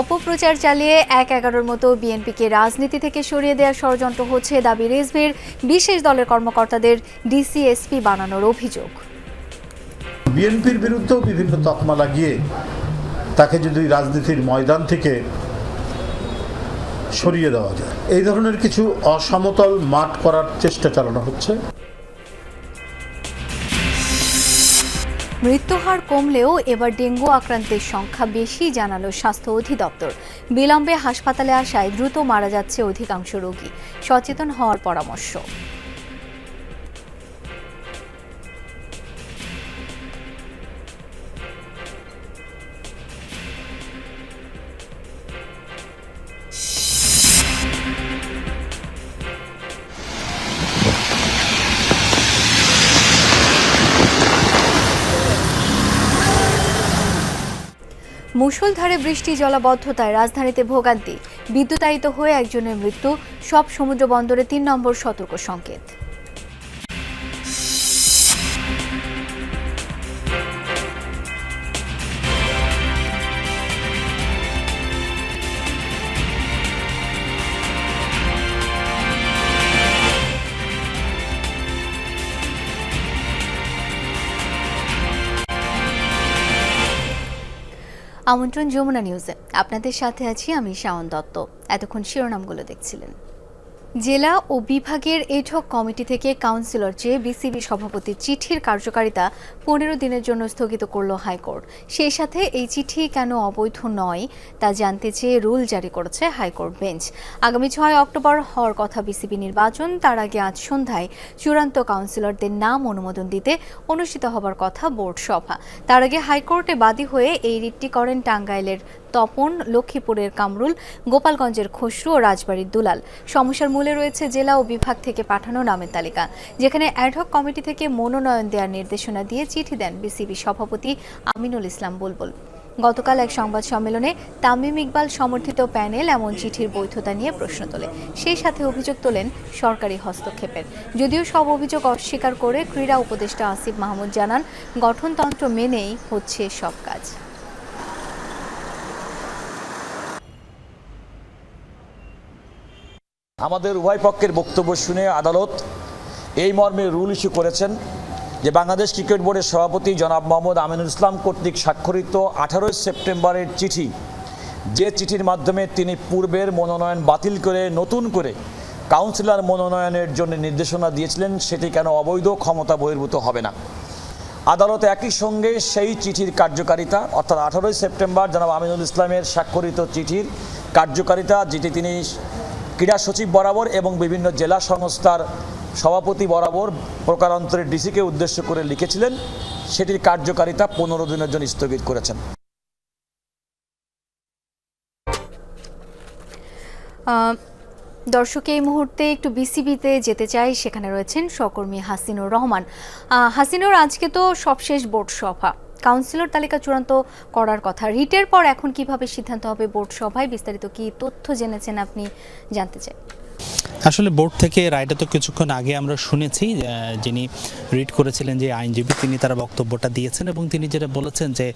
অপপ্রচার চালিয়ে এক এগারোর মতো বিএনপিকে রাজনীতি থেকে সরিয়ে দেওয়ার ষড়যন্ত্র হচ্ছে দাবি রেজভির বিশেষ দলের কর্মকর্তাদের ডিসিএসপি বানানোর অভিযোগ। বিএনপির বিরুদ্ধেও বিভিন্ন তকমা লাগিয়ে তাকে যদি রাজনীতির ময়দান থেকে সরিয়ে দেওয়া যায়। এই ধরনের কিছু অসমতল মাঠ করার চেষ্টা চালানো হচ্ছে। মৃত্যুহার কমলেও এবার ডেঙ্গু আক্রান্তের সংখ্যা বেশি, জানালো স্বাস্থ্য অধিদপ্তর। বিলম্বে হাসপাতালে আসায় দ্রুত মারা যাচ্ছে অধিকাংশ রোগী। সচেতন হওয়ার পরামর্শ। মুষলধারে বৃষ্টি, জলাবদ্ধতায় রাজধানীতে ভোগান্তি, বিদ্যুতায়িত হয়ে একজনের মৃত্যু, সব সমুদ্র বন্দরে তিন নম্বর সতর্ক সংকেত। আমন্ত্রণ যমুনা নিউজে। আপনাদের সাথে আছি আমি শাওন দত্ত। এতক্ষণ শিরোনামগুলো দেখছিলেন। জেলা ও বিভাগের এঠক কমিটি থেকে কাউন্সিলর চেয়ে বিসিবি সভাপতির চিঠির কার্যকারিতা পনেরো দিনের জন্য স্থগিত করল হাইকোর্ট। সেই সাথে এই চিঠি কেন অবৈধ নয় তা জানতে চেয়ে রুল জারি করেছে হাইকোর্ট বেঞ্চ। আগামী ছয় অক্টোবর হওয়ার কথা বিসিবি নির্বাচন, তার আগে আজ সন্ধ্যায় চূড়ান্ত কাউন্সিলরদের নাম অনুমোদন দিতে অনুষ্ঠিত হবার কথা বোর্ড সভা। তার আগে হাইকোর্টে বাদী হয়ে এই রিটটি করেন টাঙ্গাইলের তপন, লক্ষ্মীপুরের কামরুল, গোপালগঞ্জের খসরু ও রাজবাড়ির দুলাল। সমস্যার মূলে রয়েছে জেলা ও বিভাগ থেকে পাঠানো নামের তালিকা। যেখানে অ্যাডহক কমিটি থেকে মনোনয়ন দেওয়ার নির্দেশনা দিয়ে চিঠি দেন বিসিবি সভাপতি আমিনুল ইসলাম বুলবুল। গতকাল এক সংবাদ সম্মেলনে তামিম ইকবাল সমর্থিত প্যানেল এমন চিঠির বৈধতা নিয়ে প্রশ্ন তোলে। সেই সাথে অভিযোগ তোলেন সরকারি হস্তক্ষেপের। যদিও সব অভিযোগ অস্বীকার করে ক্রীড়া উপদেষ্টা আসিফ মাহমুদ জানান, গঠনতন্ত্র মেনেই হচ্ছে সব কাজ। আমাদের উভয় পক্ষের বক্তব্য শুনে আদালত এই মর্মে রুল ইস্যু করেছেন যে বাংলাদেশ ক্রিকেট বোর্ডের সভাপতি জনাব মোহাম্মদ আমিনুল ইসলাম কর্তৃক স্বাক্ষরিত আঠারোই সেপ্টেম্বরের চিঠি। যে চিঠির মাধ্যমে তিনি পূর্বের মনোনয়ন বাতিল করে নতুন করে কাউন্সিলর মনোনয়নের জন্য নির্দেশনা দিয়েছিলেন, সেটি কেন অবৈধ ক্ষমতা বহির্ভূত হবে না। আদালত একই সঙ্গে সেই চিঠির কার্যকারিতা, অর্থাৎ আঠারোই সেপ্টেম্বর জনাব আমিনুল ইসলামের স্বাক্ষরিত চিঠির কার্যকারিতা, যেটি তিনি ক্রীড়া সচিব বরাবর এবং বিভিন্ন জেলা সংস্থার সভাপতি বরাবর প্রকারান্তরের ডিসিকে উদ্দেশ্য করে লিখেছিলেন, সেটির কার্যকারিতা পনেরো দিনের জন্য স্থগিত করেছেন। দর্শক, এই মুহূর্তে একটু বিসিবিতে যেতে চাই, সেখানে রয়েছেন সহকর্মী হাসিনুর রহমান। হাসিনুর, আজকে তো সবশেষ বোর্ড সভা। কাউন্সিলর তালিকা চূড়ান্ত করার কথা। রিটের পর এখন কীভাবে সিদ্ধান্ত হবে বোর্ড সভায়? বিস্তারিত কি তথ্য জেনেছেন আপনি জানতে চাই। আসলে বোর্ড থেকে রায়টা তো কিছুক্ষণ আগে আমরা শুনেছি যিনি রিড করেছিলেন যে আইনজীবী, তিনি তার বক্তব্যটা দিয়েছেন এবং তিনি যেটা বলেছেন যে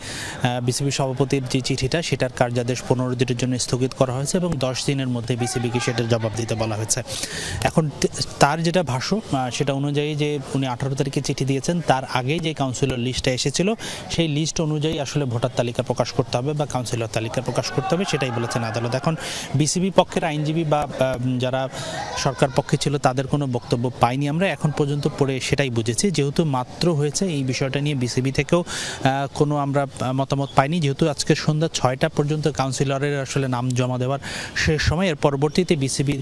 বিসিবি সভাপতির যে চিঠিটা, সেটার কার্যাদেশ পনেরো দিনের জন্য স্থগিত করা হয়েছে এবং দশ দিনের মধ্যে বিসিবিকে সেটার জবাব দিতে বলা হয়েছে। এখন তার যেটা ভাষ্য সেটা অনুযায়ী যে উনি আঠারো তারিখে চিঠি দিয়েছেন, তার আগে যে কাউন্সিলর লিস্টটা এসেছিল, সেই লিস্ট অনুযায়ী আসলে ভোটার তালিকা প্রকাশ করতে হবে বা কাউন্সিলর তালিকা প্রকাশ করতে হবে, সেটাই বলেছেন আদালত। এখন বিসিবি পক্ষের আইনজীবী বা যারা সরকার পক্ষে ছিল, তাদের কোনো বক্তব্য পাইনি। আমরা এখন পর্যন্ত পড়ে সেটাই বুঝেছি। যেহেতু মাত্র হয়েছে, এই বিষয়টা নিয়ে বিসিবি থেকেও কোনো আমরা মতামত পাইনি। যেহেতু আজকে সন্ধ্যা ছয়টা পর্যন্ত কাউন্সিলরের আসলে নাম জমা দেওয়ার শেষ সময়, এর পরবর্তীতে বিসিবি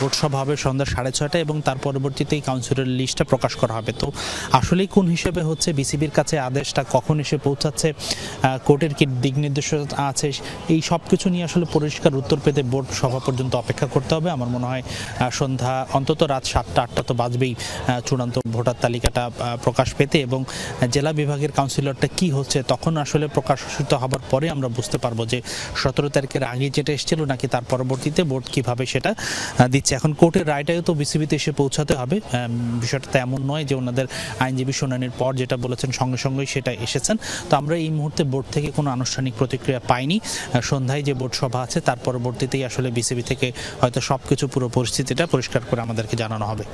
বোর্ড সভা হবে সন্ধ্যা সাড়ে ছয়টা এবং তার পরবর্তীতেই কাউন্সিলর লিস্টটা প্রকাশ করা হবে। তো আসলেই কোন হিসেবে হচ্ছে বিসিবির কাছে আদেশটা কখন এসে পৌঁছাচ্ছে কোর্টের কি দিক নির্দেশনা আছে, এই সব কিছু নিয়ে আসলে পরিষ্কার উত্তর পেতে বোর্ড সভা পর্যন্ত অপেক্ষা করতে হবে। আমার মনে হয় সন্ধ্যা, অন্তত রাত সাতটা, আটটা তো বাজবেই চূড়ান্ত ভোটার তালিকাটা প্রকাশ পেতে এবং জেলা বিভাগের কাউন্সিলরটা কি হচ্ছে, তখন আসলে প্রকাশিত হবার পরে আমরা বুঝতে পারব যে সতেরো তারিখের আগে যেটা এসেছিল নাকি তার পরবর্তীতে বোর্ড কীভাবে সেটা দিচ্ছে। এখন কোর্টের রায়টাও তো বিসিবিতে এসে পৌঁছাতে হবে বিষয়টা তো এমন নয় যে ওনাদের আইনজীবী শুনানির পর যেটা বলেছেন সঙ্গে সঙ্গেই সেটা এসেছেন। তো আমরা এই মুহূর্তে বোর্ড থেকে কোনো আনুষ্ঠানিক প্রতিক্রিয়া পাইনি। সন্ধ্যায় যে বোর্ড সভা আছে, তার পরবর্তীতেই আসলে বিসিবি থেকে হয়তো সবকিছু পুরো পরিস্থিতিটা পরিষ্কার করে আমাদেরকে জানানো হবে।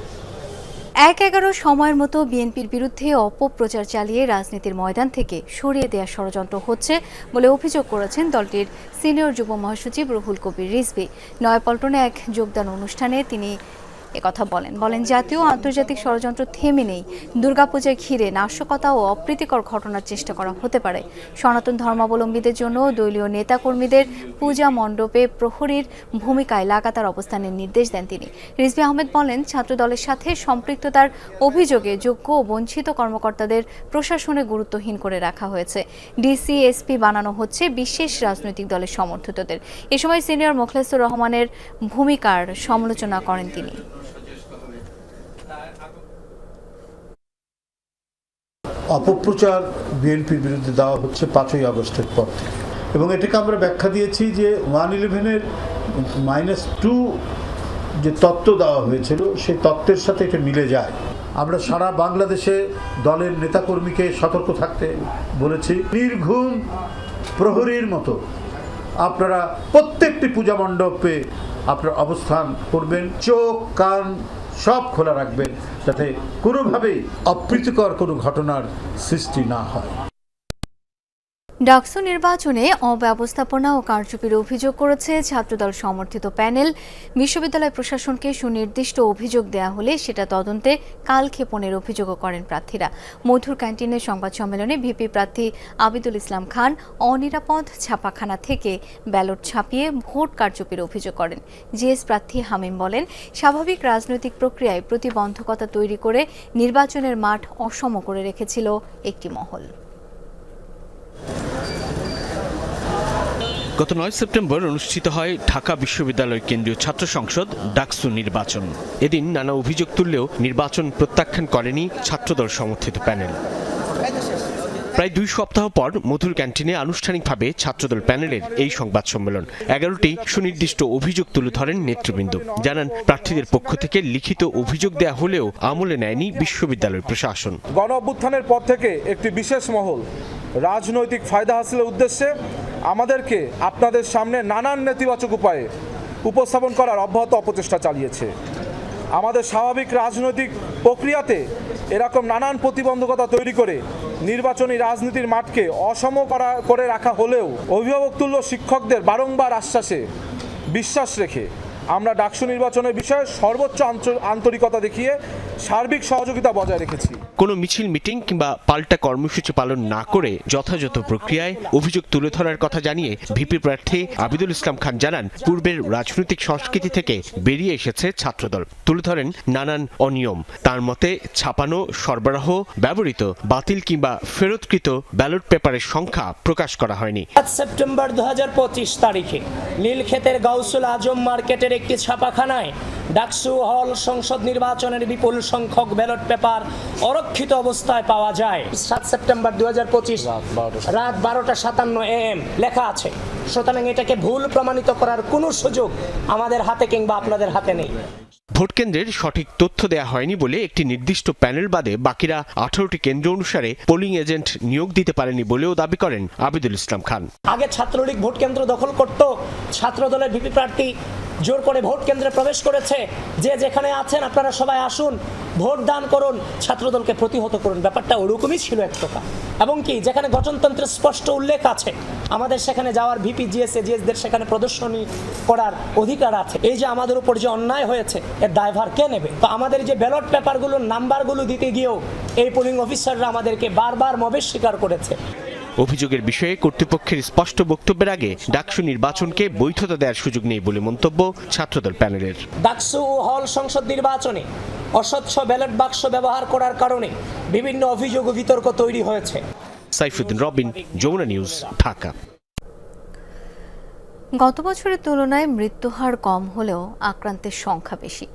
এক এগারো সময়ের মতো বিএনপির বিরুদ্ধে অপপ্রচার চালিয়ে রাজনীতির ময়দান থেকে সরিয়ে দেওয়ার ষড়যন্ত্র হচ্ছে বলে অভিযোগ করেছেন দলটির সিনিয়র যুব মহাসচিব রুহুল কবির রিজভি। নয়াপল্টনে এক যোগদান অনুষ্ঠানে তিনি একথা বলেন। বলেন, জাতীয় আন্তর্জাতিক ষড়যন্ত্র থেমে নেই। দুর্গাপূজায় ঘিরে নাশকতা ও অপ্রীতিকর ঘটনার চেষ্টা করা হতে পারে। সনাতন ধর্মাবলম্বীদের জন্য দলীয় নেতাকর্মীদের পূজা মণ্ডপে প্রহরীর ভূমিকায় লাগাতার অবস্থানের নির্দেশ দেন তিনি। রিজভি আহমেদ বলেন, ছাত্রদলের সাথে সম্পৃক্ততার অভিযোগে যোগ্য ও বঞ্চিত কর্মকর্তাদের প্রশাসনে গুরুত্বহীন করে রাখা হয়েছে। ডিসি, এসপি বানানো হচ্ছে বিশেষ রাজনৈতিক দলের সমর্থিতদের এ সময় সিনিয়র মোখলেসুর রহমানের ভূমিকার সমালোচনা করেন তিনি। অপপ্রচার বিএনপির বিরুদ্ধে দেওয়া হচ্ছে পাঁচই আগস্টের পর থেকে। এবং এটাকে আমরা ব্যাখ্যা দিয়েছি যে ওয়ান ইলেভেনের মাইনাস টু যে তত্ত্ব দেওয়া হয়েছিল, সেই তত্ত্বের সাথে এটা মিলে যায়। আমরা সারা বাংলাদেশে দলের নেতাকর্মীকে সতর্ক থাকতে বলেছি, নির্ঘুম প্রহরীর মতো আপনারা প্রত্যেকটি পূজা মণ্ডপে আপনার অবস্থান করবেন। চোখ, কান সব খোলা রাখবেন যাতে কোনোভাবেই অপ্রীতিকর কোনো ঘটনার সৃষ্টি না হয়। ডাকসু নির্বাচনে অব্যবস্থাপনা ও কারচুপির অভিযোগ করেছে ছাত্রদল সমর্থিত প্যানেল। বিশ্ববিদ্যালয় প্রশাসনকে সুনির্দিষ্ট অভিযোগ দেয়া হলে সেটা তদন্তে কালক্ষেপণের অভিযোগও করেন প্রার্থীরা। মধুর ক্যান্টিনের সংবাদ সম্মেলনে ভিপি প্রার্থী আবিদুল ইসলাম খান অনিরাপদ ছাপাখানা থেকে ব্যালট ছাপিয়ে ভোট কারচুপির অভিযোগ করেন। জিএস প্রার্থী হামিম বলেন, স্বাভাবিক রাজনৈতিক প্রক্রিয়ায় প্রতিবন্ধকতা তৈরি করে নির্বাচনের মাঠ অসম করে রেখেছিল একটি মহল। গত নয় সেপ্টেম্বর অনুষ্ঠিত হয় ঢাকা বিশ্ববিদ্যালয় কেন্দ্রীয় ছাত্র সংসদ ডাকসু নির্বাচন। এদিন নানা অভিযোগ তুললেও নির্বাচন প্রত্যাখ্যান করেনি ছাত্রদল সমর্থিত প্যানেল। প্রায় দুই সপ্তাহ পর মধুর ক্যান্টিনে আনুষ্ঠানিকভাবে ছাত্রদল প্যানেলের এই সংবাদ সম্মেলন। এগারোটি সুনির্দিষ্ট অভিযোগ তুলে ধরেন নেতৃবৃন্দ। জানান, প্রার্থীদের পক্ষ থেকে লিখিত অভিযোগ দেয়া হলেও আমলে নেয়নি বিশ্ববিদ্যালয় প্রশাসন। গণ অভ্যুত্থানের পর থেকে একটি বিশেষ মহল রাজনৈতিক ফায়দা হাসিলের উদ্দেশ্যে আমাদেরকে আপনাদের সামনে নানান নেতিবাচক উপায়ে উপস্থাপন করার অব্যাহত অপচেষ্টা চালিয়েছে। আমাদের স্বাভাবিক রাজনৈতিক প্রক্রিয়াতে এরকম নানান প্রতিবন্ধকতা তৈরি করে নির্বাচনী রাজনীতির মাঠকে অসম করা, করে রাখা হলেও অভিভাবক তুল্য শিক্ষকদের বারংবার আশ্বাসে বিশ্বাস রেখে আমরা ডাকসু নির্বাচনের বিষয়ে সর্বোচ্চ আন্তরিকতা দেখিয়ে সার্বিক সহযোগিতা বজায় রেখেছি। কোনো মিছিল মিটিং কিংবা পাল্টা কর্মসূচি পালন না করে যথাযথ প্রক্রিয়ায় অভিযোগ তুলে ধরার কথা জানিয়ে ভিপি প্রার্থী আবিদুল ইসলাম খান জানান পূর্বের রাজনৈতিক সংস্কৃতি থেকে বেরিয়ে এসেছে ছাত্রদল। তুলে ধরেন নানান অনিয়ম। তার মতে ছাপানো সরবরাহ ব্যবহৃত বাতিল কিংবা ফেরতকৃত ব্যালট পেপারের সংখ্যা প্রকাশ করা হয়নি। সেপ্টেম্বর দুহাজার পঁচিশ তারিখে নীলক্ষেতের গাউসুল আজম মার্কেটের একটি ছাপাখানায় ডাকসু হল সংসদ নির্বাচনের বিপুল সংখ্যক ব্যালট পেপার অরক্ষিত অবস্থায় পাওয়া যায়। সাত সেপ্টেম্বর দু রাত বারোটা সাতান্ন এম লেখা আছে। সুতরাং এটাকে ভুল প্রমাণিত করার কোনো সুযোগ আমাদের হাতে কিংবা আপনাদের হাতে নেই। ভোট কেন্দ্রের সঠিক তথ্য দেয়া হয়নি বলে একটি নির্দিষ্ট প্যানেল বাদে বাকিরা আঠারোটি কেন্দ্র অনুসারে পোলিং এজেন্ট নিয়োগ দিতে পারেনি বলেও দাবি করেন আবিদুল ইসলাম খান। আগে ছাত্রলীগ ভোট কেন্দ্র দখল করত। ছাত্র দলের ভিপি প্রার্থী জোর করে ভোট কেন্দ্রে প্রবেশ করেছে। যে যেখানে আছেন, আপনারা সবাই আসুন, ভোট দান করুন। ছাত্রদলকে প্রতিহত করুন। ব্যাপারটা ওরকমই ছিল এক প্রকার। এবং কি, যেখানে গঠনতন্ত্রের স্পষ্ট উল্লেখ আছে, আমাদের সেখানে যাওয়ার ভিপি, জিএসএ, জিএসদের সেখানে প্রদর্শনী করার অধিকার আছে। এই যে আমাদের উপর যে অন্যায় হয়েছে, এর দায়ভার কে নেবে? তো আমাদের যে ব্যালট পেপারগুলোর নাম্বারগুলো দিতে গিয়েও এই পোলিং অফিসাররা আমাদেরকে বারবার মবেশ স্বীকার করেছে। অভিযোগের বিষয়ে কর্তৃপক্ষের স্পষ্ট বক্তব্যের আগে ডাকসু নির্বাচনকে বৈধতা দেওয়ার সুযোগ নেই বলে মন্তব্য ছাত্রদল প্যানেলের। ডাকসু ও হল সংসদ নির্বাচনে অস্বচ্ছ ব্যালট বাক্স ব্যবহার করার কারণে বিভিন্ন অভিযোগ ও বিতর্ক তৈরি হয়েছে। সাইফুদ্দিন রবিন যমুনা নিউজ ঢাকা। গত বছরের তুলনায় মৃত্যুহার কম হলেও আক্রান্তের সংখ্যা বেশি।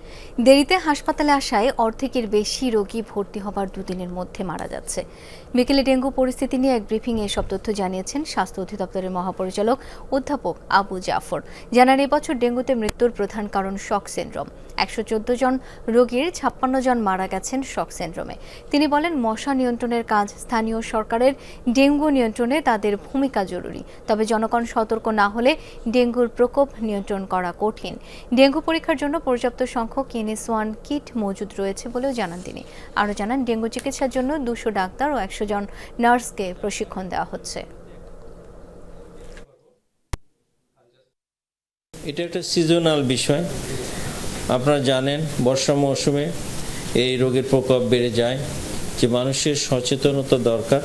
দেরিতে হাসপাতালে আসায় অর্ধেকের বেশি রোগী ভর্তি হবার দুদিনের মধ্যে মারা যাচ্ছে। বিকেলে ডেঙ্গু পরিস্থিতি নিয়ে এক ব্রিফিং ব্রিফিংয়ে এসব তথ্য জানিয়েছেন স্বাস্থ্য অধিদপ্তরের মহাপরিচালক অধ্যাপক আবু জাফর। জানান এবছর ডেঙ্গুতে মৃত্যুর প্রধান কারণ শক সিন্ড্রোম। একশো চোদ্দ জন রোগীর ছাপ্পান্ন জন মারা গেছেন শক সিন্ড্রোমে। তিনি বলেন, মশা নিয়ন্ত্রণের কাজ স্থানীয় সরকারের, ডেঙ্গু নিয়ন্ত্রণে তাদের ভূমিকা জরুরি। তবে জনগণ সতর্ক না হলে ডেঙ্গুর প্রকোপ নিয়ন্ত্রণ করা কঠিন। ডেঙ্গু পরীক্ষার জন্য পর্যাপ্ত সংখ্যক এনএস ওয়ান কিট মজুদ রয়েছে বলেও জানান তিনি। আরও জানান, ডেঙ্গু চিকিৎসার জন্য দুশো ডাক্তার ও একশো জন নার্সকে প্রশিক্ষণ দেওয়া হচ্ছে। এটা একটা সিজনাল বিষয়। আপনারা জানেন, বর্ষা মৌসুমে এই রোগের প্রকোপ বেড়ে যায়, যে মানুষের সচেতনতা দরকার।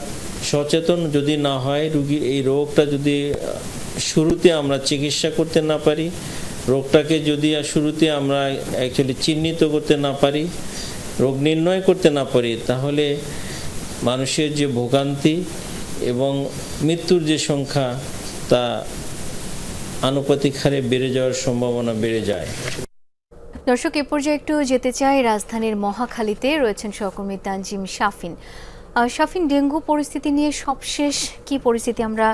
সচেতন যদি না হয় রুগী এই রোগটা যদি, শুরুতে আমরা চিকিৎসা করতে না পারি, রোগটাকে যদি শুরুতে আমরা অ্যাকচুয়ালি চিহ্নিত করতে না পারি, রোগ নির্ণয় করতে না পারি, তাহলে মানুষের যে ভোগান্তি এবং মৃত্যুর যে সংখ্যা তা আনুপাতিক হারে বেড়ে যাওয়ার সম্ভাবনা বেড়ে যায়। দর্শক এ পর্যায়ে একটু যেতে চাই রাজধানীর মহাখালীতে রয়েছেন সহকর্মী তানজিম শাফিন। শাফিন ডেঙ্গু পরিস্থিতি নিয়ে সবশেষ কি পরিস্থিতি আমরা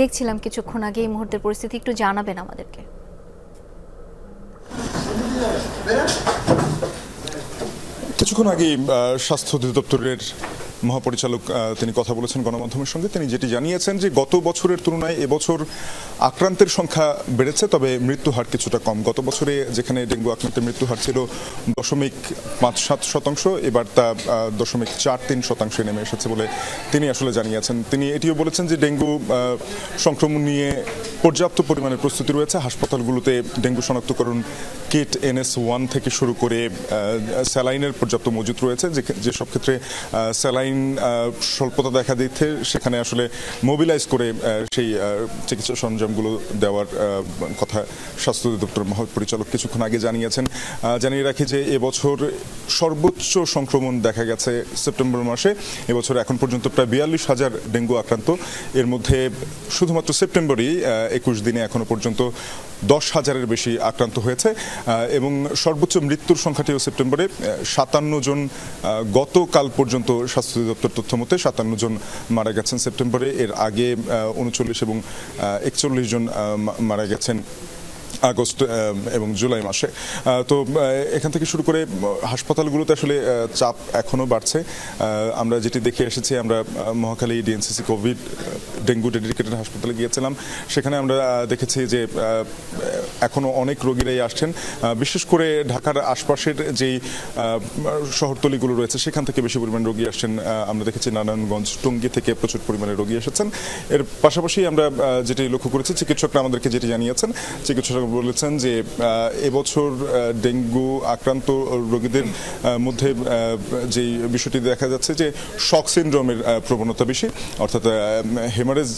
দেখছিলাম কিছুক্ষণ আগে? এই মুহূর্তের পরিস্থিতি একটু জানাবেন আমাদেরকে। কিছুক্ষণ আগে স্বাস্থ্য অধিদপ্তরের মহাপরিচালক তিনি কথা বলেছেন গণমাধ্যমের সঙ্গে। তিনি যেটি জানিয়েছেন যে, গত বছরের তুলনায় এবছর আক্রান্তের সংখ্যা বেড়েছে, তবে মৃত্যু হার কিছুটা কম। গত বছরে যেখানে ডেঙ্গু আক্রান্তের মৃত্যু হার ছিল দশমিক পাঁচ সাত শতাংশ, এবার তা দশমিক চার তিন শতাংশে নেমে এসেছে বলে তিনি আসলে জানিয়েছেন। তিনি এটিও বলেছেন যে, ডেঙ্গু সংক্রমণ নিয়ে পর্যাপ্ত পরিমাণে প্রস্তুতি রয়েছে। হাসপাতালগুলোতে ডেঙ্গু শনাক্তকরণ কিট, এনএস ওয়ান থেকে শুরু করে স্যালাইনের পর্যাপ্ত মজুত রয়েছে। যেসব ক্ষেত্রে স্যালাইন আহ, স্বল্পতা দেখা দিতে সেখানে আসলে মোবিলাইজ করে সেই চিকিৎসা সরঞ্জামগুলো দেওয়ার কথা স্বাস্থ্য অধিদপ্তর মহাপরিচালক কিছুক্ষণ আগে জানিয়েছেন। জানিয়ে রাখি যে এবছর সর্বোচ্চ সংক্রমণ দেখা গেছে সেপ্টেম্বর মাসে। এবছর এখন পর্যন্ত প্রায় বিয়াল্লিশ হাজার ডেঙ্গু আক্রান্ত। এর মধ্যে শুধুমাত্র সেপ্টেম্বরেই একুশ দিনে এখনও পর্যন্ত দশ হাজারের বেশি আক্রান্ত হয়েছে। এবং সর্বোচ্চ মৃত্যুর সংখ্যাটিও সেপ্টেম্বরে সাতান্ন জন গতকাল পর্যন্ত স্বাস্থ্য অধিদপ্তর তথ্য মতে সাতান্ন জন মারা গেছেন সেপ্টেম্বরে। এর আগে উনচল্লিশ এবং একচল্লিশ জন মারা গেছেন। আগস্ট এবং জুলাই মাসে। তো এখান থেকে শুরু করে হাসপাতালগুলোতে আসলে চাপ এখনও বাড়ছে। আমরা যেটি দেখে এসেছি আমরা আহ, Mohakhali DNCC covid dengue dedicated হাসপাতালে গিয়েছিলাম। সেখানে আমরা দেখেছি যে এখনও অনেক রোগীরাই আসছেন। বিশেষ করে ঢাকার আশপাশের যেই শহরতলিগুলো রয়েছে সেখান থেকে বেশি পরিমাণ রোগী আসছেন। আমরা দেখেছি নারায়ণগঞ্জ টঙ্গী থেকে প্রচুর পরিমাণে রোগী এসেছেন। এর পাশাপাশি আমরা যেটি লক্ষ্য করেছি চিকিৎসকরা আমাদেরকে যেটি জানিয়েছেন চিকিৎসকরা বলেছেন যে এবছর ডেঙ্গু আক্রান্ত রোগীদের মধ্যে যেই বিষয়টি দেখা যাচ্ছে যে শক সিনড্রোমের প্রবণতা বেশি অর্থাৎ হেমারেজ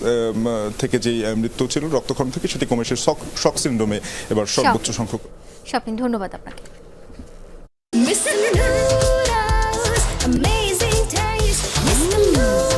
থেকে যেই আহ, মৃত্যু ছিল রক্তক্ষরণ থেকে সেটি কমে এসে শক সিনড্রোমে এবার সর্বোচ্চ সংখ্যক শাফিন ধন্যবাদ আপনাকে Mr. Noodles, amazing taste. Mr. Noodles,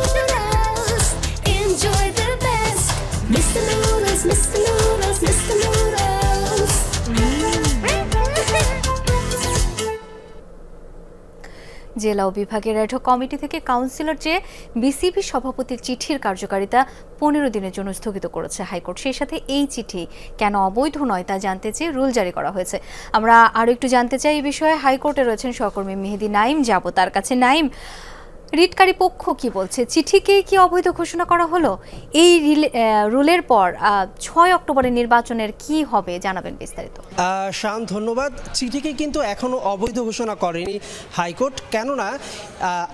জেলা ও বিভাগের অ্যাডহক কমিটি থেকে কাউন্সিলর যে বিসিবি সভাপতির চিঠির কার্যকারিতা পনেরো দিনের জন্য স্থগিত করেছে হাইকোর্ট। সেই সাথে এই চিঠি কেন অবৈধ নয় তা জানতে চেয়ে রুল জারি করা হয়েছে। আমরা আরও একটু জানতে চাই এই বিষয়ে। হাইকোর্টে রয়েছেন সহকর্মী মেহেদি নাইম যাব তার কাছে। নাইম রিটকারী পক্ষ কি বলছে? চিঠিকে কি অবৈধ ঘোষণা করা হলো? এই রিলে- রুলের পর ছয় অক্টোবরের নির্বাচনের কি হবে জানাবেন বিস্তারিত। শান ধন্যবাদ। চিঠিকে কিন্তু এখনও অবৈধ ঘোষণা করেনি হাইকোর্ট। কেননা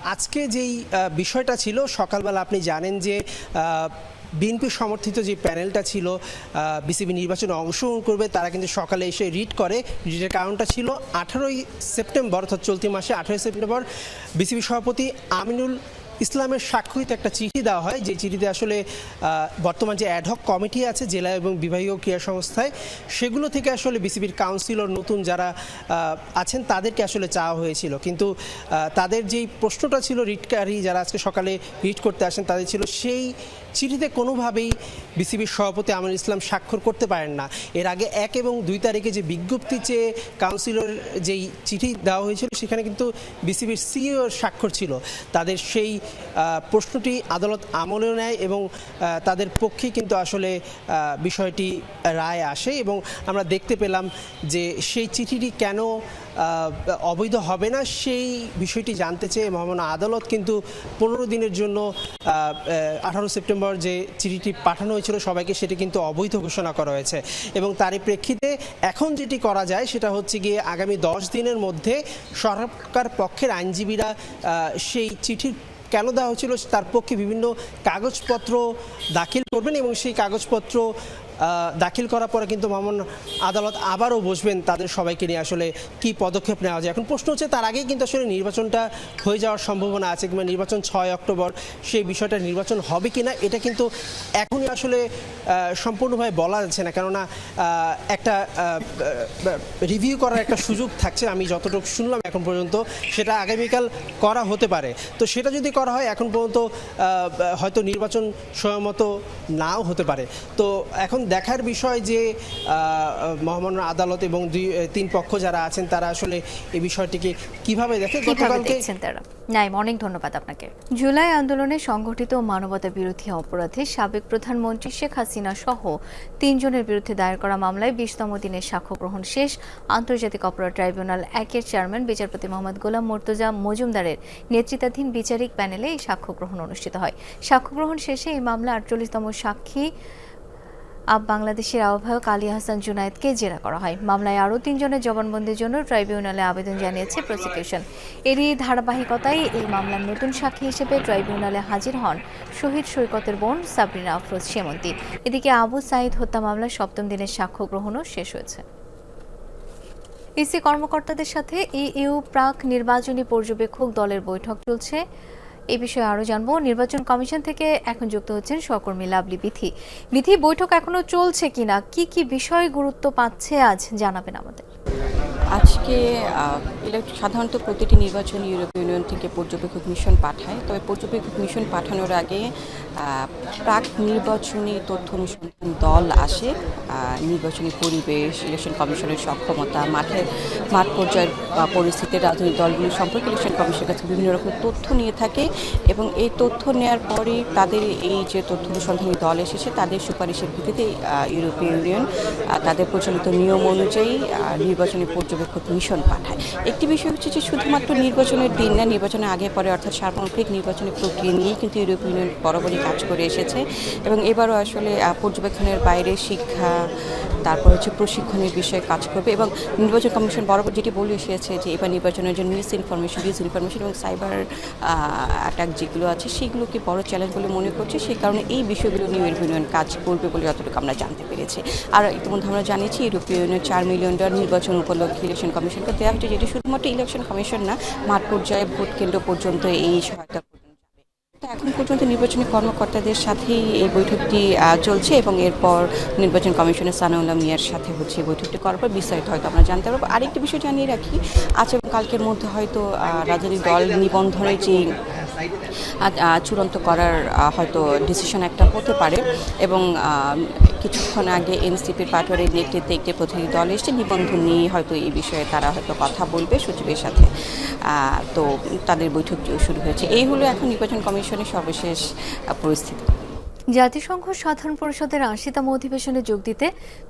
আজকে যেই বিষয়টা ছিল, সকালবেলা আপনি জানেন যে বিএনপি সমর্থিত যে প্যানেলটা ছিল বিসিবি নির্বাচনে অংশগ্রহণ করবে, তারা কিন্তু সকালে এসে রিট করে। রিটের কারণটা ছিল আঠারোই সেপ্টেম্বর, অর্থাৎ চলতি মাসে আঠারোই সেপ্টেম্বর, বিসিবি সভাপতি আমিনুল ইসলামের স্বাক্ষরিত একটা চিঠি দেওয়া হয়। যে চিঠিতে আসলে বর্তমান যে অ্যাডহক কমিটি আছে, জেলা এবং বিভাগীয় ক্রীড়া সংস্থায়, সেগুলো থেকে আসলে বিসিবির কাউন্সিলর নতুন যারা আছেন, তাদেরকে আসলে চাওয়া হয়েছিল। কিন্তু তাদের যেই প্রশ্নটা ছিল রিটকারী, যারা আজকে সকালে রিট করতে আসেন, তাদের ছিল সেই চিঠিতে কোনোভাবেই বিসিবির সভাপতি আমিনুল ইসলাম স্বাক্ষর করতে পারেন না। এর আগে এক এবং দুই তারিখে যে বিজ্ঞপ্তি চেয়ে কাউন্সিলর যেই চিঠি দেওয়া হয়েছিল, সেখানে কিন্তু বিসিবির সিইওর স্বাক্ষর ছিল। তাদের সেই প্রশ্নটি আদালত আমলেও নেয় এবং তাদের পক্ষে কিন্তু আসলে বিষয়টি রায় আসে এবং আমরা দেখতে পেলাম যে সেই চিঠিটি কেন অবৈধ হবে না সেই বিষয়টি জানতে চেয়ে মহামান্য আদালত কিন্তু পনেরো দিনের জন্য আঠারো সেপ্টেম্বর যে চিঠিটি পাঠানো হয়েছিল সবাইকে সেটি কিন্তু অবৈধ ঘোষণা করা হয়েছে। এবং তারই প্রেক্ষিতে এখন যেটি করা যায় সেটা হচ্ছে গিয়ে আগামী দশ দিনের মধ্যে সরকার পক্ষের আইনজীবীরা সেই চিঠির কেন দেওয়া হয়েছিল তার পক্ষে বিভিন্ন কাগজপত্র দাখিল করবেন এবং সেই কাগজপত্র দাখিল করার পরে কিন্তু মামুন আদালত আবারও বসবেন তাদের সবাইকে নিয়ে আসলে কি পদক্ষেপ নেওয়া যায়। এখন প্রশ্ন হচ্ছে, তার আগেই কিন্তু আসলে নির্বাচনটা হয়ে যাওয়ার সম্ভাবনা আছে কিংবা নির্বাচন ছয় অক্টোবর সেই বিষয়টা নির্বাচন হবে কি না এটা কিন্তু এখনই আসলে সম্পূর্ণভাবে বলা যাচ্ছে না। কেননা একটা রিভিউ করার একটা সুযোগ থাকছে। আমি যতটুকু শুনলাম এখন পর্যন্ত সেটা আগামীকাল করা হতে পারে। তো সেটা যদি করা হয়, এখন পর্যন্ত হয়তো নির্বাচন সময়মতো নাও হতে পারে। তো এখন দেখার বিষয় যে মহামান্য আদালত এবং দুই তিন পক্ষ যারা আছেন তারা আসলে এই বিষয়টিকে কীভাবে দেখে? গতকালকে তারা? নাইম অনেক ধন্যবাদ আপনাকে। জুলাই আন্দোলনে সংগঠিত মানবতা বিরোধী অপরাধে সাবেক প্রধানমন্ত্রী শেখ হাসিনা সহ তিনজনের বিরুদ্ধে দায়ের করা মামলায় বিশতম দিনের সাক্ষ্য গ্রহণ শেষ। আন্তর্জাতিক অপরাধ ট্রাইব্যুনাল একের চেয়ারম্যান বিচারপতি মোহাম্মদ গোলাম মোর্তজা মজুমদারের নেতৃত্বাধীন বিচারিক প্যানেলে এই সাক্ষ্য গ্রহণ অনুষ্ঠিত হয়। সাক্ষ্য গ্রহণ শেষে এই মামলা আটচল্লিশতম সাক্ষী আব বাংলাদেশের আহ্বায়ক আলী হাসান জুনায়েদকে জেরা করা হয়। মামলায় আরও তিনজনের জবানবন্দির জন্য ট্রাইব্যুনালে আবেদন জানিয়েছে প্রসিকিউশন। এরই ধারাবাহিকতায় এই মামলার নতুন সাক্ষী হিসেবে ট্রাইব্যুনালে হাজির হন শহীদ সৈকতের বোন সাবরিনা আফরোজ সেমন্তী। এদিকে আবু সাইদ হত্যা মামলার সপ্তম দিনের সাক্ষ্য গ্রহণও শেষ হয়েছে। ইসি কর্মকর্তাদের সাথে ইইউ প্রাক নির্বাচনী পর্যবেক্ষক দলের বৈঠক চলছে। এই বিষয়ে আরও জানব। নির্বাচন কমিশন থেকে এখন যুক্ত হচ্ছেন সহকর্মী লাভলি বিথি। বিথি, বৈঠক এখনও চলছে কিনা? কি কি বিষয় গুরুত্ব পাচ্ছে আজ জানাবেন আমাদের। আজকে সাধারণত প্রতিটি নির্বাচন ইউরোপীয় ইউনিয়ন থেকে পর্যবেক্ষক মিশন পাঠায়। তবে পর্যবেক্ষক মিশন পাঠানোর আগে প্রাক নির্বাচনী তথ্য অনুসন্ধান দল আসে। নির্বাচনী পরিবেশ ইলেকশন কমিশনের সক্ষমতা, মাঠের, মাঠ পর্যায়ের পরিস্থিতির রাজনৈতিক দলগুলি সম্পর্কে ইলেকশন কমিশনের কাছে বিভিন্ন রকম তথ্য নিয়ে থাকে এবং এই তথ্য নেওয়ার পরে তাদের এই যে তথ্য অনুসন্ধানী দল এসেছে, তাদের সুপারিশের ভিত্তিতে ইউরোপীয় ইউনিয়ন তাদের প্রচলিত নিয়ম অনুযায়ী নির্বাচনী পর্যবেক্ষক মিশন পাঠায়। একটি বিষয় হচ্ছে যে শুধুমাত্র নির্বাচনের দিন না, নির্বাচনের আগে পরে অর্থাৎ সার্বত্রিক নির্বাচনের প্রক্রিয়া নিয়েই কিন্তু ইউরোপীয় ইউনিয়ন বরাবরই কাজ করে এসেছে এবং এবারও আসলে পর্যবেক্ষণের বাইরে শিক্ষা, তারপর হচ্ছে প্রশিক্ষণের বিষয়ে কাজ করবে এবং নির্বাচন কমিশন বরাবর যেটি বলে এসেছে যে এবার নির্বাচনের জন্য মিস ইনফরমেশন ডিস ইনফরমেশন এবং সাইবার অ্যাটাক যেগুলো আছে সেগুলোকে বড় চ্যালেঞ্জ বলে মনে করছে। সেই কারণে এই বিষয়গুলো নিয়ে ইউরোপীয় ইউনিয়ন কাজ করবে বলে যতটুকু আমরা জানতে পেরেছি। আর ইতিমধ্যে আমরা জানিয়েছি, ইউরোপীয় ইউনিয়ন চার মিলিয়ন ডলার নির্বাচন উপলক্ষে ইলেকশন কমিশনকে দেওয়া হয়েছে, যেটি শুধুমাত্র ইলেকশন কমিশন না, মাঠ পর্যায়ে ভোট কেন্দ্র পর্যন্ত এই সহায়তা এখন পর্যন্ত নির্বাচনী কর্মকর্তাদের সাথেই এই বৈঠকটি চলছে এবং এরপর নির্বাচন কমিশনের সানাউল্লাহ মিয়ার সাথে হচ্ছে এই বৈঠকটি করার পর বিস্তারিত হয়তো আমরা জানতে পারব। আরেকটি বিষয় জানিয়ে রাখি, আজ এবং কালকের মধ্যে হয়তো রাজনৈতিক দল নিবন্ধনের যে চূড়ান্ত করার হয়তো ডিসিশন একটা হতে পারে। এবং কিছুক্ষণ আগে এনসিপির পাটোয়ারির নেতৃত্বে একটি প্রতিনিধি দল এসেছে, নিবন্ধন নিয়ে হয়তো এই বিষয়ে তারা হয়তো কথা বলবে সচিবের সাথে। তো তাদের বৈঠক শুরু হয়েছে। এই হলো এখন নির্বাচন কমিশনের সর্বশেষ পরিস্থিতি। জাতিসংঘ সাধারণ পরিষদের আশিতম অধিবেশনে যোগ দিতে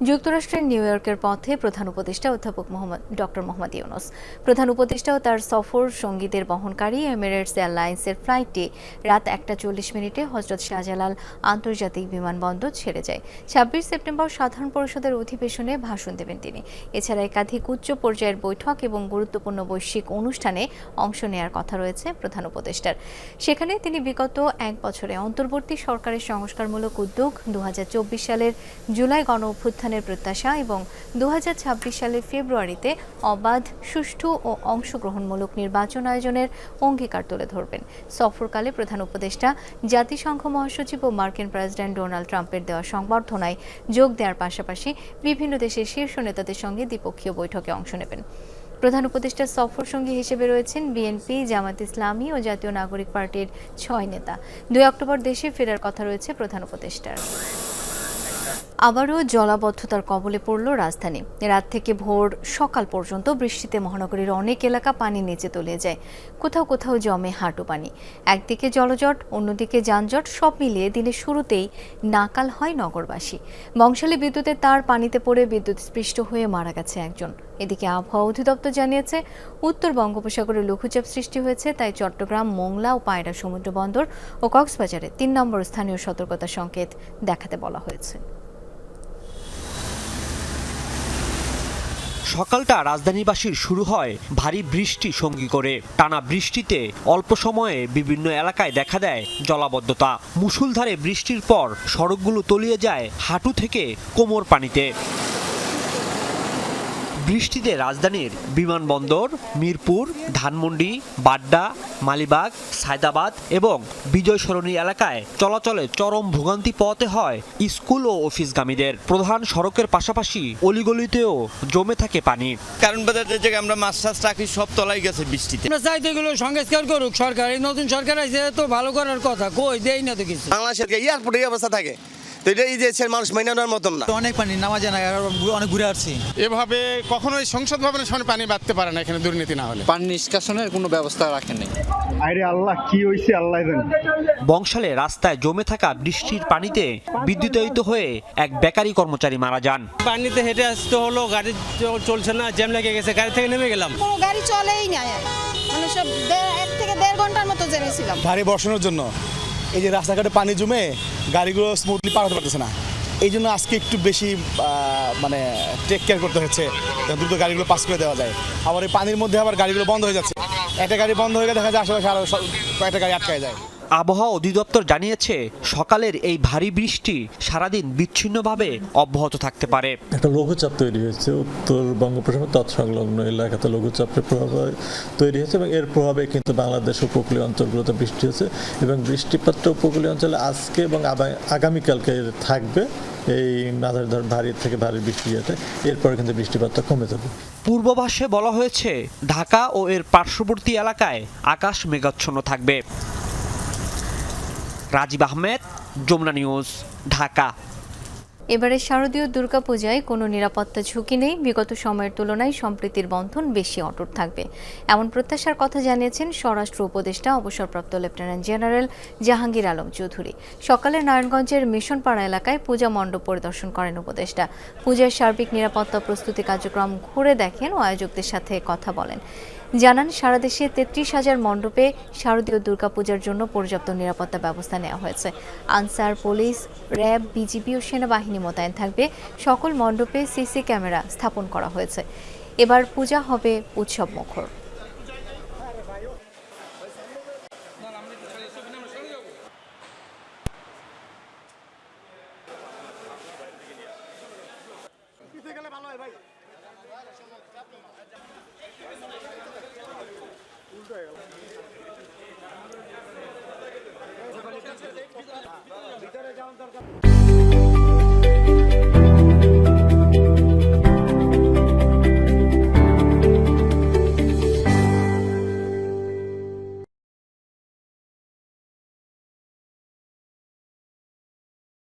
যুক্তরাষ্ট্রের নিউ ইয়র্কের পথে প্রধান উপদেষ্টা অধ্যাপক মোহাম্মদ, ডক্টর মোহাম্মদ ইউনুস। প্রধান উপদেষ্টা ও তার সফর সঙ্গীদের বহনকারী এমিরেটস এয়ারলাইন্সের ফ্লাইটটি রাত একটা চল্লিশ মিনিটে হজরত শাহজালাল আন্তর্জাতিক বিমানবন্দর ছেড়ে যায়। ছাব্বিশ সেপ্টেম্বর সাধারণ পরিষদের অধিবেশনে ভাষণ দেবেন তিনি। এছাড়া একাধিক উচ্চ পর্যায়ের বৈঠক এবং গুরুত্বপূর্ণ বৈশ্বিক অনুষ্ঠানে অংশ নেওয়ার কথা রয়েছে প্রধান উপদেষ্টার। সেখানে তিনি বিগত এক বছরে অন্তর্বর্তী সরকারের সংস্কার সংস্কারমূলক উদ্যোগ দু হাজার চব্বিশ সালের জুলাই গণ অভ্যুত্থানের প্রত্যাশা এবং দু হাজার ছাব্বিশ সালের ফেব্রুয়ারিতে অবাধ, সুষ্ঠু ও অংশগ্রহণমূলক নির্বাচন আয়োজনের অঙ্গীকার তুলে ধরবেন। সফরকালে প্রধান উপদেষ্টা, জাতিসংঘ মহাসচিব ও মার্কিন প্রেসিডেন্ট ডোনাল্ড ট্রাম্পের দেওয়া সংবর্ধনায় যোগ দেওয়ার পাশাপাশি বিভিন্ন দেশের শীর্ষ নেতাদের সঙ্গে দ্বিপক্ষীয় বৈঠকে অংশ নেবেন। প্রধান উপদেষ্টা সফর সঙ্গী হিসেবে রয়েছেন বিএনপি, জামাত ইসলামী ও জাতীয় নাগরিক পার্টির ছয় নেতা। দুই অক্টোবর দেশে ফেরার কথা রয়েছে প্রধান উপদেষ্টার। আবারও জলাবদ্ধতার কবলে পড়ল রাজধানী। রাত থেকে ভোর সকাল পর্যন্ত বৃষ্টিতে মহানগরীর অনেক এলাকা পানি নিচে তলে যায়। কোথাও কোথাও জমে হাঁটু পানি। একদিকে জলজট, অন্যদিকে যানজট, সব মিলিয়ে দিনের শুরুতেই নাকাল হয় নগরবাসী। বংশালী বিদ্যুতের তার পানিতে পড়ে বিদ্যুৎ স্পৃষ্ট হয়ে মারা গেছে একজন। এদিকে আবহাওয়া অধিদপ্তর জানিয়েছে, উত্তর বঙ্গোপসাগরে লঘুচাপ সৃষ্টি হয়েছে, তাই চট্টগ্রাম, মোংলা ও পায়রা সমুদ্র বন্দর ও কক্সবাজারে তিন নম্বর স্থানীয় সতর্কতা সংকেত দেখাতে বলা হয়েছে। সকালটা রাজধানীবাসীর শুরু হয় ভারী বৃষ্টি সঙ্গী করে। টানা বৃষ্টিতে অল্প সময়ে বিভিন্ন এলাকায় দেখা দেয় জলাবদ্ধতা। মুসুলধারে বৃষ্টির পর সড়কগুলো তলিয়ে যায় হাঁটু থেকে কোমর পানিতে। বৃষ্টিতে রাজধানীর বিমানবন্দর মিরপুর ধানমন্ডি বাড্ডা মালিবাগ সায়দাবাদ এবং বিজয় সরণী এলাকায় চলাচলে চরম ভোগান্তি পোয়াতে হয় স্কুল ও অফিসগামীদের। প্রধান সড়কের পাশাপাশি অলিগলিতেও জমে থাকে পানি। কারণ জায়গায় আমরা মাছ চাষ চাকরি সব তলাই গেছে বৃষ্টিতে। আমরা চাই তো এগুলো সংস্কার করুক সরকার। এই নতুন সরকার আছে তো ভালো করার কথা কই দেই না তো কিছু। বাংলাদেশের এয়ারপোর্টে এই অবস্থা থাকে? তো এটা এই যে মানুষ মাইনে নেওয়ার মতন না। অনেক পানি নামা যায় না অনেক ঘুরে আসছি। এভাবে কখনোই সংসদ ভবনের সামনে পানি বাঁধতে পারে না এখানে দুর্নীতি না হলে। পানি নিষ্কাশনের কোনো ব্যবস্থা রাখেন আরে আল্লাহ কি হয়েছে আল্লাহ বংশালে রাস্তায় জমে থাকা বৃষ্টির পানিতে বিদ্যুতায়িত হয়ে এক বেকারি কর্মচারী মারা যান। পানিতে হেঁটে আসতে হলো গাড়ি চলছে না জ্যাম লেগে গেছে গাড়ি থেকে নেমে গেলাম। কোনো গাড়ি চলেই না মানে সব এক থেকে দেড় ঘণ্টার মতো জেনেছিলাম গাড়ি বসানোর জন্য। এই যে রাস্তাঘাটে পানি জমে গাড়িগুলো স্মুথলি পার হতে পারতেছে না। এই জন্য আজকে একটু বেশি মানে টেক কেয়ার করতে হচ্ছে দ্রুত গাড়িগুলো পাস করে দেওয়া যায়। আবার এই পানির মধ্যে আবার গাড়িগুলো বন্ধ হয়ে যাচ্ছে। একটা গাড়ি বন্ধ হয়ে গেলে দেখা যায় আশেপাশে আরও কয়েকটা গাড়ি আটকায় যায়। আবহাওয়া অধিদপ্তর জানিয়েছে সকালের এই ভারী বৃষ্টি সারাদিন বিচ্ছিন্নভাবে অব্যাহত থাকতে পারে। একটা লঘুচাপ তৈরি হয়েছে। উত্তর বঙ্গোপসাগর তৎসংলগ্ন এলাকাতে লঘুচাপের প্রভাব তৈরি হয়েছে এবং এর প্রভাবে কিন্তু বাংলাদেশ উপকূলীয় অঞ্চলগুলোতে বৃষ্টি হয়েছে এবং বৃষ্টিপাতটা উপকূলীয় অঞ্চলে আজকে এবং আগামীকালকে থাকবে এই মাঝারি ধর ভারী থেকে ভারী বৃষ্টি যেতে। এরপরে কিন্তু বৃষ্টিপাতটা কমে যাবে। পূর্বভাসে বলা হয়েছে ঢাকা ও এর পার্শ্ববর্তী এলাকায় আকাশ মেঘাচ্ছন্ন থাকবে। রাজীব আহমেদ, যমুনা নিউজ, ঢাকা। এবারে শারদীয় দুর্গাপূজায় কোনো নিরাপত্তা ঝুঁকি নেই। বিগত সময়ের তুলনায় সম্প্রীতির বন্ধন বেশি অটুট থাকবে। এমন প্রত্যাশার কথা জানিয়েছেন স্বরাষ্ট্র উপদেষ্টা, অবসরপ্রাপ্ত লেফটেন্যান্ট জেনারেল জাহাঙ্গীর আলম চৌধুরী। সকালে নারায়ণগঞ্জের মিশনপাড়া এলাকায় পূজা মণ্ডপ পরিদর্শন করেন উপদেষ্টা। পূজার সার্বিক নিরাপত্তা প্রস্তুতি কার্যক্রম ঘুরে দেখেন ও আয়োজকদের সাথে কথা বলেন। জানান, সারা দেশে তেত্রিশ হাজার মণ্ডপে শারদীয় দুর্গাপূজার জন্য পর্যাপ্ত নিরাপত্তা ব্যবস্থা নেওয়া হয়েছে। আনসার, পুলিশ, র্যাব, বিজিবি ও সেনাবাহিনী মোতায়েন থাকবে। সকল মণ্ডপে সিসি ক্যামেরা স্থাপন করা হয়েছে। এবার পূজা হবে উৎসব মুখর।